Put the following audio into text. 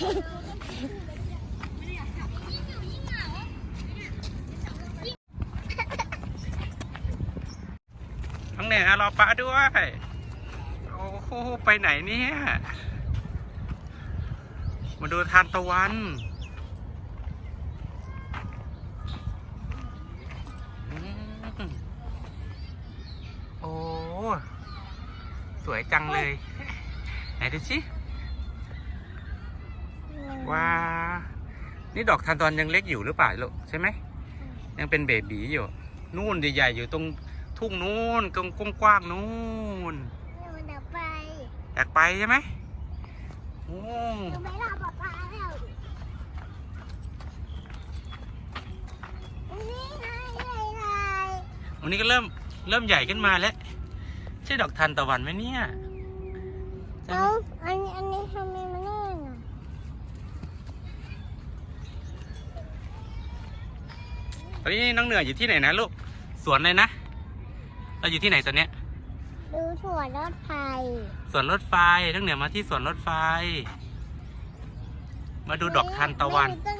น้องเหนือรอป้าด้วย โอ้โห ไปไหนเนี่ย มาดูทานตะวันโอ้ สวยจังเลย ไหนดูสิ นี่ดอกทานตะวันยังเล็กอยู่หรือเปล่าลูกใช่ไหมยังเป็นเบบีอยู่ นู่นใหญ่ๆอยู่ตรงทุ่งนู่นตรงกว้างๆนู่นมันเดี๋ยวไปอยากไปใช่ไหมโอ้ไม่รอป๊าป๊าแล้วนี่ไงไงวันนี้ก็เริ่มเริ่มใหญ่ขึ้นมาแล้ว ใช่ดอกทานตะวันไหมเนี่ย เอาอันนี้อันนี้ทำไมมันแน่นอะ ตอนนี้น้องเหนืออยู่ที่ไหนนะลูก สวนเลยนะ เราอยู่ที่ไหนตอนเนี้ยดูถั่วรถไฟ สวนรถไฟน้องเหนือมาที่สวนรถไฟ มาดูดอกทานตะวันแม่มีต้น